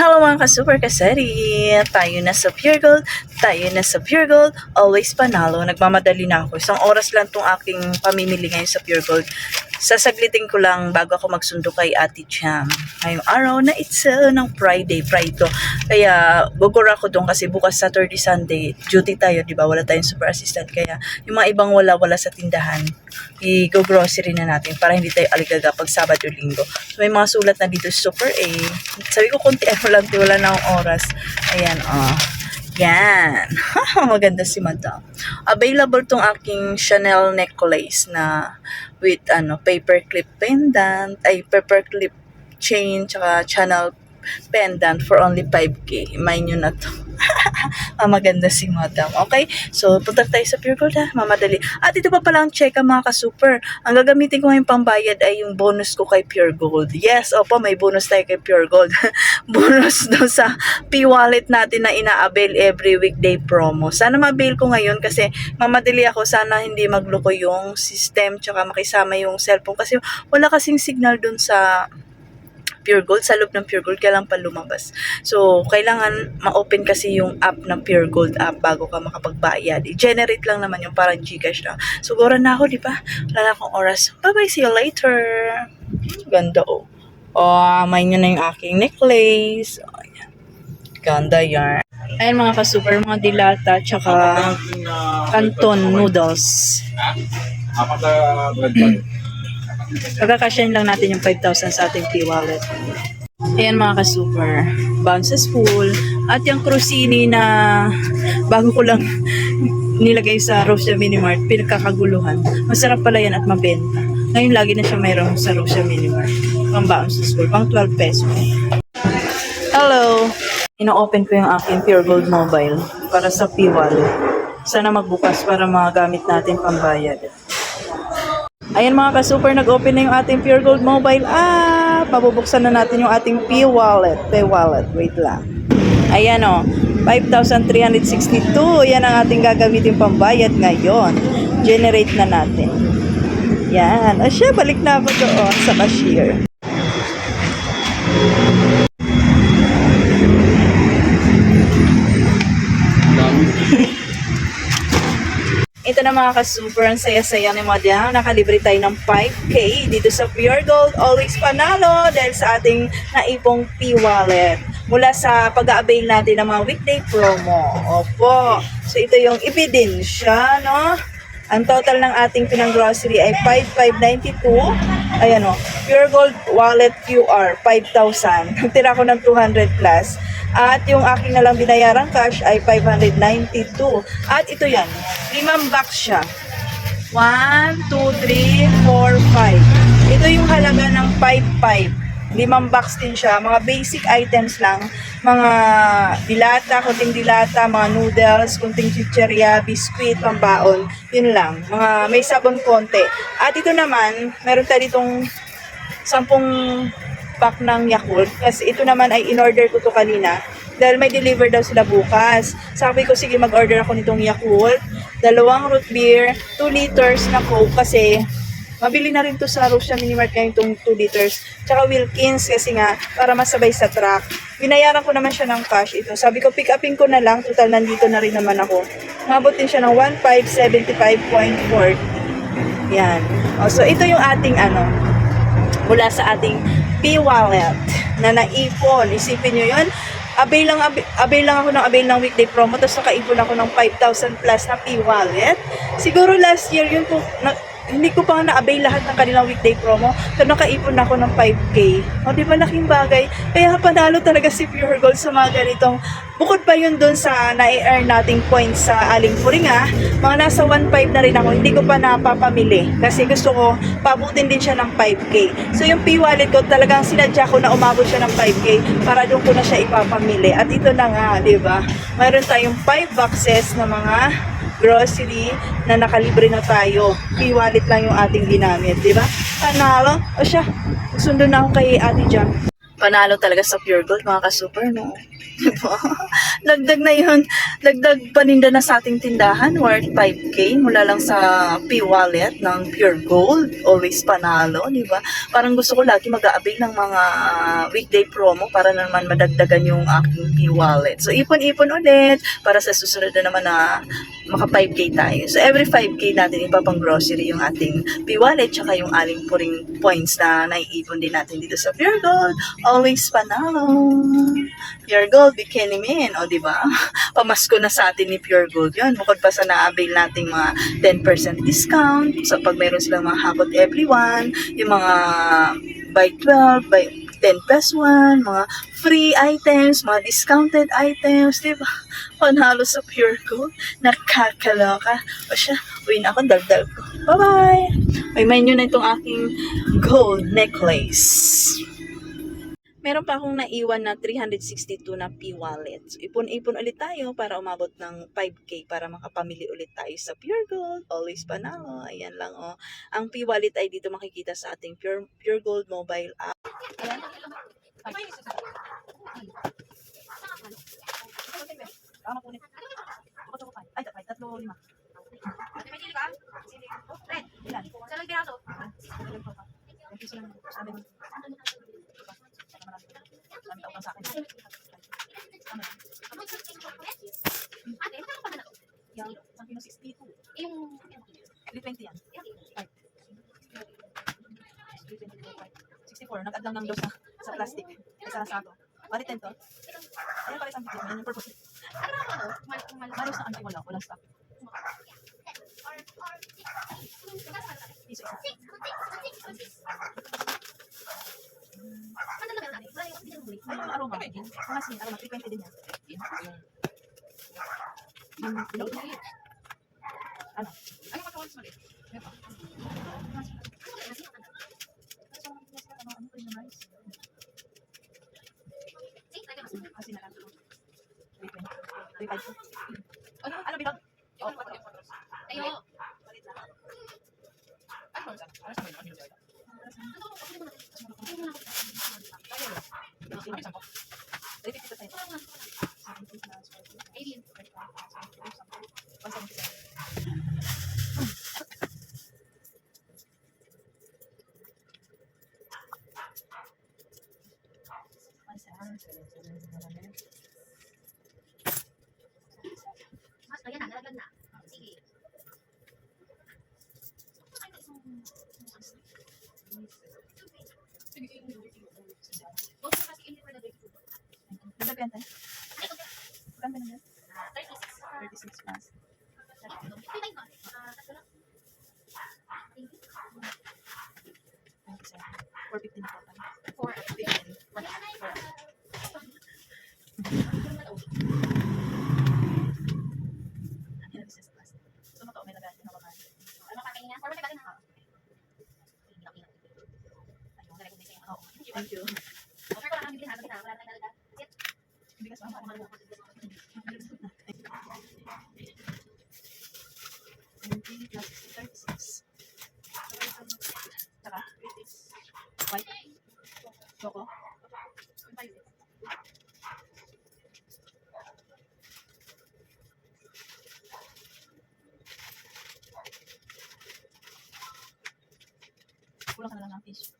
Hello mga ka-super kasari! Tayo na sa Pure Gold, tayo na sa Pure Gold, always panalo. Nagmamadali na ako. Isang oras lang tong aking pamimili ngayon sa Pure Gold. Sasaglitin ko lang bago ako magsundo kay Ate Cham. Ngayong araw na it's uh, ng Friday, Friday to. Kaya gugura ako doon kasi bukas Saturday, Sunday, duty tayo, di ba? Wala tayong super assistant. Kaya yung mga ibang wala-wala sa tindahan, i-go-grocery na natin para hindi tayo aligaga pag Sabado, Linggo. So, may mga sulat na dito, super A. Sabi ko, konti ano lang, wala na akong oras. Ayan, oh. Yan. Maganda si Madam. Available tong aking Chanel necklace na with ano paperclip pendant, ay paperclip chain, tsaka channel pendant for only 5K. Mind nyo na to. ah, maganda si Madam. Okay? So, punta tayo sa Pure Gold ha. Mamadali. At ito pa pala ang check mga ka-super. Ang gagamitin ko ngayong pambayad ay yung bonus ko kay Pure Gold. Yes, opo, may bonus tayo kay Pure Gold. bonus daw sa P-wallet natin na ina-avail every weekday promo. Sana ma-avail ko ngayon kasi mamadali ako. Sana hindi magloko yung system tsaka makisama yung cellphone kasi wala kasing signal dun sa Pure Gold, sa loob ng Pure Gold, kailangan pa lumabas. So, kailangan ma-open kasi yung app ng Pure Gold app bago ka makapagbayad. I-generate lang naman yung parang Gcash lang. So, gora na ako, di ba? Wala na akong oras. Bye-bye, see you later. Ganda, oh. Oh, may nyo na yung aking necklace. Oh, yan. Ganda yan. Ayan mga ka-super, mga dilata, tsaka canton noodles. Apat na bread. Pagkakasyahin lang natin yung 5,000 sa ating P-wallet. Ayan mga ka-super. Bounces full. At yung crostini na bago ko lang nilagay sa Rosia Minimart, pinagkakaguluhan. Masarap pala yan at mabenta. Ngayon lagi na siya mayroong sa Rosia Minimart. Pang bounces full. Pang 12 pesos. Hello! Ino-open ko yung aking Pure Gold Mobile para sa P-wallet. Sana magbukas para magamit natin pambayad. Ayan mga ka-super, nag-open na yung ating Pure Gold mobile app. Mabubuksan na natin yung ating P-Wallet. P-Wallet, wait lang. Ayan o, 5,362. Yan ang ating gagamitin pambayad ngayon. Generate na natin. Yan. O siya, balik na ako doon sa cashier. Ito na mga ka-super, ang saya-saya ni Madam. Nakalibre tayo ng 5K dito sa Pure Gold. Always panalo dahil sa ating naipong P-Wallet. Mula sa pag-a-avail natin ng mga weekday promo. Opo. So ito yung ebidensya, no? Ang total ng ating pinang-grocery ay 5,592. Ayan o. Pure Gold Wallet QR, 5,000. Nagtira ko ng 200 plus. At yung aking nalang binayarang cash ay 592. At ito yan. Limang box siya. 1, 2, 3, 4, 5. Ito yung halaga ng 5,500. Limang box din siya. Mga basic items lang. Mga dilata, kunting dilata, mga noodles, kunting chicherya, biskuit, pambaon. Yun lang. Mga may sabon konti. At ito naman, meron tayo ditong 10 pack ng Yakult. Kasi ito naman ay in-order ko to kanina. Dahil may deliver daw sila bukas. Sabi ko, sige mag-order ako nitong Yakult. Dalawang root beer, 2 liters na Coke kasi Mabili na rin to sa Rosia Minimart ngayon itong 2 liters. Tsaka Wilkins kasi nga, para masabay sa truck. Binayaran ko naman siya ng cash ito. Sabi ko, pick upin ko na lang. Total, nandito na rin naman ako. Mabot din siya ng 1575.40. Yan. O, so, ito yung ating ano, mula sa ating P-Wallet na naipon. Isipin nyo yun. Avail lang, avail, lang ako ng avail ng weekday promo tapos nakaipon ako ng 5,000 plus na P-Wallet. Siguro last year yun na, hindi ko pa na-avail lahat ng kanilang weekday promo. So, nakaipon ako ng 5K. O, di ba, laking bagay. Kaya panalo talaga si Pure Gold sa mga ganitong. Bukod pa yun dun sa na-earn nating points sa Aling Puringa, mga nasa 1.5 na rin ako. Hindi ko pa napapamili. Kasi gusto ko, pabutin din siya ng 5K. So, yung P-Wallet ko, talagang sinadya ko na umabot siya ng 5K para doon ko na siya ipapamili. At ito na nga, di ba? Mayroon tayong 5 boxes na mga grocery na nakalibre na tayo. P-wallet lang yung ating ginamit, di ba? Panalo. O siya, sundo na ako kay Ate Jam. Panalo talaga sa Pure Gold, mga ka-super, no? Diba? Dagdag na yun. Dagdag paninda na sa ating tindahan worth 5K mula lang sa P-Wallet ng Pure Gold. Always panalo, di ba? Parang gusto ko lagi mag-a-avail ng mga weekday promo para naman madagdagan yung aking P-Wallet. So, ipon-ipon ulit para sa susunod na naman na maka 5K tayo. So, every 5K natin ipapang grocery yung ating P-Wallet tsaka yung aling puring points na naiipon din natin dito sa Pure Gold. Always panalo. Pure Gold, bikini min. O, di ba? Pamasko na sa atin ni Pure Gold yun. Bukod pa sa na-avail nating mga 10% discount. So, pag mayroon silang mga hakot everyone, yung mga buy 12, buy 10 plus 1, mga free items, mga discounted items, di ba? Panalo sa Pure Gold. Nakakaloka. O siya, uwi na ako, daldal ko. Bye-bye! May menu na itong aking gold necklace. Meron pa akong naiwan na 362 na P-wallet. So, ipon-ipon ulit tayo para umabot ng 5K para makapamili ulit tayo sa Pure Gold. Always panalo. Ayan lang oh. Ang P-wallet ay dito makikita sa ating Pure, Pure Gold mobile app. Ayan. Ay. Sabi daw sa akin. Ano yan? Yung, isang kilo 62. 320 yan. 64. Nag-add lang ng dos sa, plastic. Isa sa ato. Bali 10 to. Ayan pala isang bigit. Yan yung purpose. Maros na ano, wala. Walang stock. Piso isa. Ay, yung aroma. Mga sin, aroma. 320 din yan. Yung bilog. Ano? Ano pa yung rice? Kasi na lang. 320. 350. Ano? Ano bilog? Oh, Ayo. Palit na. Mas kaya na, nalaglag na. Sige. Huwag mo kasi hindi for the breakthrough. Ah, 36. 36 plus. May time ka? Ah, tatlo lang. Thank you. 27. 450 na total. Four. 15. Yan, business class. So, mato, may lagat na babae. Ano ka kanina? Four, may na. Okay, okay. Ayun, nalagay ko na sa'yo. Oo. Thank you. Offer ko lang ang bibili ha, bakit ha? Wala tayong talaga. Hindi ka sama. Ano mo? 20 plus 36. Tsaka, white. Na lang ng fish.